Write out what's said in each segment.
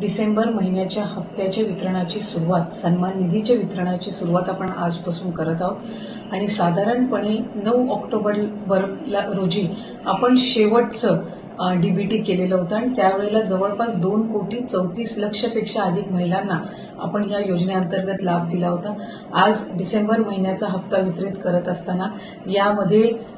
डिसेंबर महिन्याच्या हप्त्याच्या वितरणाची सुरुवात सन्मान निधीच्या वितरणाची सुरुवात आपण आजपासून करत आहोत. आणि साधारणपणे नऊ ऑक्टोबरला रोजी आपण शेवटचं डीबीटी केलेलं होतं. आणि त्यावेळेला जवळपास दोन कोटी चौतीस लक्षपेक्षा अधिक महिलांना आपण या योजनेअंतर्गत लाभ दिला होता. आज डिसेंबर महिन्याचा हप्ता वितरित करत असताना यामध्ये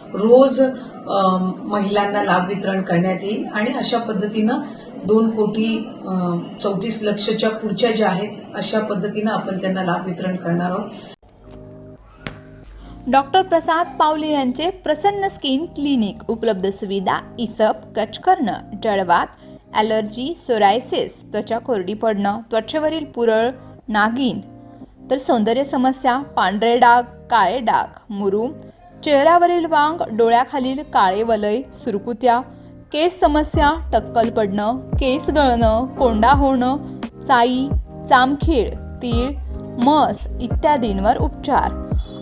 रोज महिलांना लाभ वितरण करण्यात येईल आणि अशा पद्धतीनं दोन कोटी चौतीस लक्षच्या पुढच्या ज्या आहेत अशा पद्धतीनं आपण त्यांना लाभ वितरण करणार आहोत. डॉक्टर प्रसाद पावले यांचे प्रसन्न स्किन क्लिनिक उपलब्ध सुविधा इसप कच करणं जळवात ॲलर्जी सोरायसिस त्वचा कोरडी पडणं त्वचेवरील पुरळ नागिन तर सौंदर्य समस्या पांढरे डाग काळे डाग मुरूम चेहऱ्यावरील वांग डोळ्याखालील काळे वलय सुरकुत्या केस समस्या टक्कल पडणं केस गळणं कोंडा होणं चाई चामखीळ तीळ मस इत्यादींवर उपचार.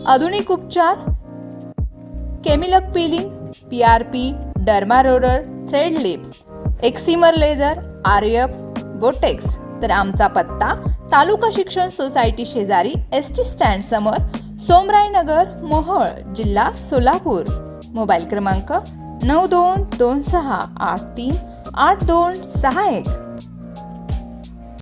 आधुनिक उपचार? केमिलक peeling P R P dermaroller thread lift excimer laser R F botox तर आमचा पत्ता तालुका शिक्षण सोसायटी शेजारी एस टी स्टँड समोर सोमरायनगर मोहोळ जिल्हा सोलापूर. मोबाईल क्रमांक नऊ दोन दोन सहा आठ तीन आठ दोन सहा एक.